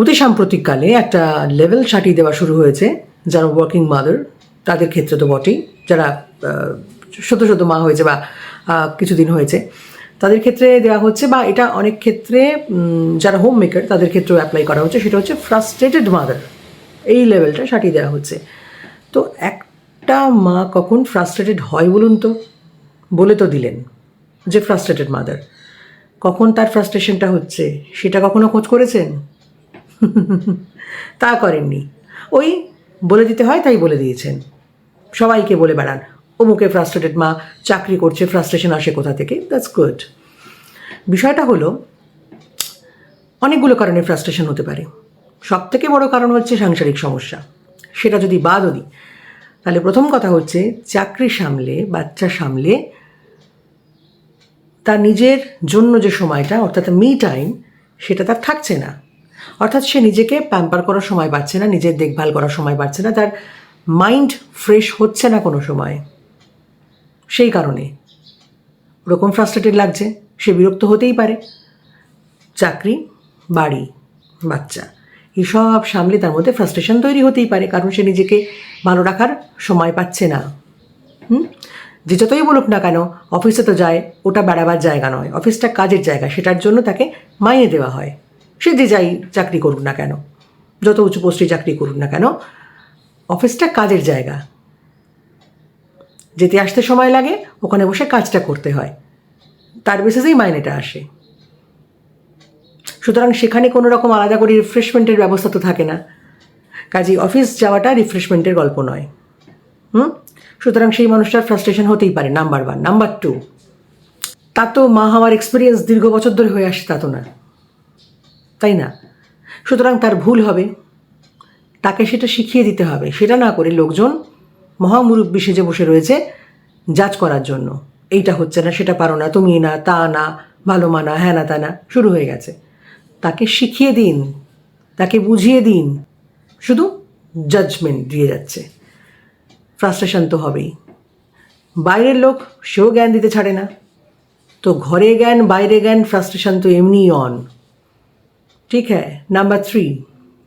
অতি সাম্প্রতিককালে একটা লেভেল সাটিয়ে দেওয়া শুরু হয়েছে যারা ওয়ার্কিং মাদার, তাদের ক্ষেত্রে তো বটেই, যারা শত সদ্য মা হয়েছে বা কিছুদিন হয়েছে, তাদের ক্ষেত্রে দেওয়া হচ্ছে বা এটা অনেক ক্ষেত্রে যারা হোম মেকার তাদের ক্ষেত্রেও অ্যাপ্লাই করা হচ্ছে, সেটা হচ্ছে ফ্রাস্ট্রেটেড মাদার এই লেভেলটা সাটিয়ে দেওয়া হচ্ছে। তো একটা মা কখন ফ্রাস্ট্রেটেড হয় বলুন তো? বলে তো দিলেন যে ফ্রাস্ট্রেটেড মাদার কখন তার ফ্রাস্ট্রেশনটা হচ্ছে? সেটা কখনো খোঁজ করেছেন? তা করেননি। ওই বলে দিতে হয়, তাই বলে দিয়েছেন। সবাইকে বলে বেড়ান। অমুকে ফ্রাস্ট্রেটেড মা চাকরি করছে ফ্রাস্ট্রেশন আসে কোথা থেকে? দ্যাটস গুড বিষয়টা হলো, অনেকগুলো কারণে ফ্রাস্ট্রেশন হতে পারে। সব থেকে বড় কারণ হচ্ছে সাংসারিক সমস্যা। সেটা যদি বাদও দিই তাহলে প্রথম কথা হচ্ছে চাকরি সামলে, বাচ্চা সামলে, তার নিজের জন্য যে সময়টা, অর্থাৎ মি টাইম সেটা তার থাকছে না। অর্থাৎ সে নিজেকে প্যাম্পার করার সময় পাচ্ছে না, নিজের দেখভাল করার সময় পাচ্ছে না, তার মাইন্ড ফ্রেশ হচ্ছে না কোনো সময়। সেই কারণে ওরকম ফ্রাস্ট্রেটেড লাগছে, সে বিরক্ত হতেই পারে। চাকরি, বাড়ি, বাচ্চা, এসব সামলে তার মধ্যে ফ্রাস্ট্রেশন তৈরি হতেই পারে, কারণ সে নিজেকে ভালো রাখার সময় পাচ্ছে না। হুম? যে যতই বলুক না কেন অফিসে তো যায়, ওটা বেড়াবার জায়গা নয় অফিসটা কাজের জায়গা, সেটার জন্য তাকে মাইনে দেওয়া হয়। সে যে যাই চাকরি করুক না কেন, যত উঁচু পোস্টে চাকরি করুক না কেন, অফিসটা কাজের জায়গা। যেতে আসতে সময় লাগে, ওখানে বসে কাজটা করতে হয়। তার বেসিসেই মাইনেটা আসে। সুতরাং সেখানে কোনো রকম আলাদা করে রিফ্রেশমেন্টের ব্যবস্থা তো থাকে না। কাজেই অফিস যাওয়াটা রিফ্রেশমেন্টের গল্প নয়। হুম? সুতরাং সেই মানুষটার ফ্রাস্ট্রেশন হতেই পারে নাম্বার ওয়ান নাম্বার টু তার তো মা হওয়ার এক্সপিরিয়েন্স দীর্ঘ বছর ধরে হয়ে আসছে তা তো না। তাই না? সুতরাং তার ভুল হবে। তাকে সেটা শিখিয়ে দিতে হবে। সেটা না করে লোকজন মহামুরব্বী সেজে বসে রয়েছে জাজ করার জন্য। এইটা হচ্ছে না, সেটা পারো না, তুমি না, তা না, ভালো মানা হ্যাঁ না, তা না, শুরু হয়ে গেছে। তাকে শিখিয়ে দিন, তাকে বুঝিয়ে দিন। শুধু জাজমেন্ট দিয়ে যাচ্ছে। ফ্রাস্ট্রেশন তো হবেই। বাইরের লোক সেও জ্ঞান দিতে ছাড়ে না। তো ঘরে জ্ঞান, বাইরে জ্ঞান ফ্রাস্ট্রেশন তো এমনিই অন ঠিক হ্যাঁ নাম্বার থ্রি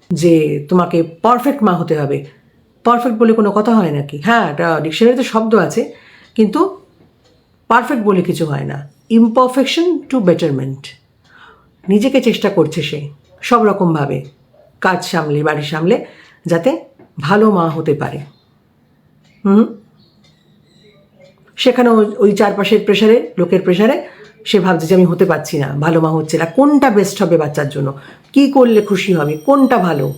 যে তোমাকে পারফেক্ট মা হতে হবে। পারফেক্ট বলে কোনো কথা হয় নাকি? হ্যাঁ এটা ডিকশনারিতে শব্দ আছে, কিন্তু পারফেক্ট বলে কিছু হয় না। ইমপারফেকশন টু বেটারমেন্ট নিজেকে চেষ্টা করছে সে, সব রকমভাবে, কাজ সামলে, বাড়ি সামলে, যাতে ভালো মা হতে পারে। হুম? সেখানে ওই- চারপাশের প্রেশারে লোকের প্রেশারে সে ভাবছে যে আমি হতে পারছি না, ভালো মা হচ্ছে না। কোনটা বেস্ট হবে বাচ্চার জন্য? কি করলে খুশি হবে? কোনটা ভালো?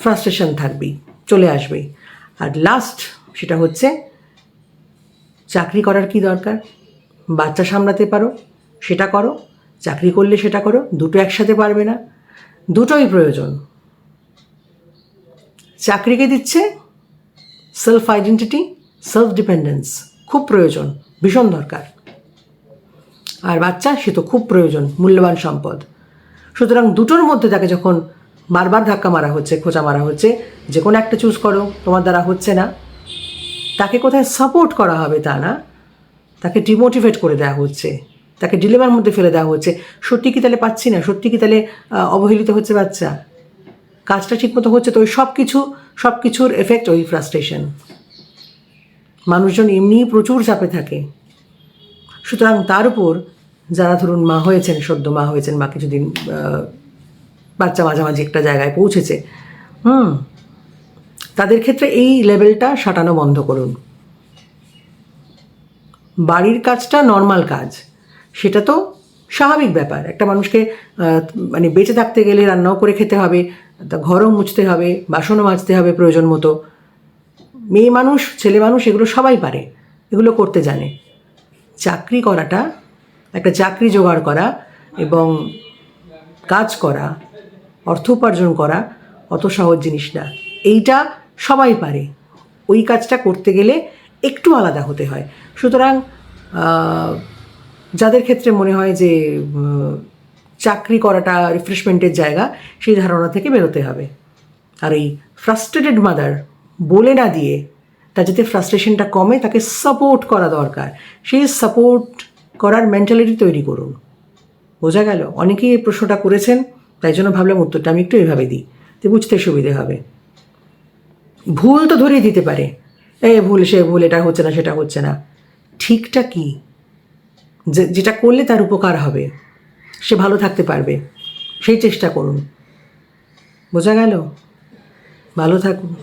ফ্রাস্ট্রেশন থাকবেই, চলে আসবেই। আর লাস্ট সেটা হচ্ছে, চাকরি করার কি দরকার? বাচ্চা সামলাতে পারো, সেটা করো। চাকরি করলে সেটা করো, দুটো একসাথে পারবে না। দুটোই প্রয়োজন। চাকরিকে দিচ্ছে সেলফ আইডেন্টিটি সেলফ ডিপেন্ডেন্স খুব প্রয়োজন, ভীষণ দরকার। আর বাচ্চা, সে তো খুব প্রয়োজন, মূল্যবান সম্পদ। সুতরাং দুটোর মধ্যে তাকে যখন বারবার ধাক্কা মারা হচ্ছে, খোঁচা মারা হচ্ছে, যে কোনো একটা চুজ করো, তোমার দ্বারা হচ্ছে না। তাকে কোথায় সাপোর্ট করা হবে তা না, তাকে ডিমোটিভেট করে দেওয়া হচ্ছে, তাকে ডিলেমার মধ্যে ফেলে দেওয়া হচ্ছে। সত্যি কি তাহলে পাচ্ছি না? সত্যি কি তাহলে অবহেলিত হচ্ছে বাচ্চা? কাজটা ঠিকমতো হচ্ছে তো ওই সব কিছু সব কিছুর এফেক্ট ওই ফ্রাস্ট্রেশন মানুষজন এমনিই প্রচুর চাপে থাকে। সুতরাং তার উপর যারা ধরুন মা হয়েছেন, সদ্য মা হয়েছেন বা কিছুদিন বাচ্চা মাঝামাঝি একটা জায়গায় পৌঁছেছে, হুম, তাদের ক্ষেত্রে এই লেভেলটা সাটানো বন্ধ করুন। বাড়ির কাজটা নর্মাল কাজ, সেটা তো স্বাভাবিক ব্যাপার। একটা মানুষকে মানে বেঁচে থাকতে গেলে রান্নাও করে খেতে হবে, তা ঘরও মুছতে হবে, বাসনও মাজতে হবে প্রয়োজন মতো। মেয়ে মানুষ, ছেলে মানুষ, এগুলো সবাই পারে, এগুলো করতে জানে। চাকরি করাটা, একটা চাকরি জোগাড় করা এবং কাজ করা, অর্থ উপার্জন করা অত সহজ জিনিস না। এইটা সবাই পারে। ওই কাজটা করতে গেলে একটু আলাদা হতে হয়। সুতরাং যাদের ক্ষেত্রে মনে হয় যে চাকরি করাটা রিফ্রেশমেন্টের জায়গা, সেই ধারণা থেকে বেরোতে হবে। আর এই ফ্রাস্ট্রেটেড মাদার বলে না দিয়ে তার যাতে ফ্রাস্ট্রেশনটা কমে, তাকে সাপোর্ট করা দরকার। সেই সাপোর্ট করার মেন্টালিটি তৈরি করুন। বোঝা গেল? অনেকেই এই প্রশ্নটা করেছেন, তাই জন্য ভাবলাম উত্তরটা আমি একটু এভাবে দিই তো বুঝতে সুবিধে হবে। ভুল তো ধরিয়ে দিতে পারে। এ ভুল, সে ভুল, এটা হচ্ছে না, সেটা হচ্ছে না। ঠিকটা কি? যেটা করলে তার উপকার হবে। সে ভালো থাকতে পারবে। সেই চেষ্টা করুন। বোঝা গেল? ভালো থাকুন।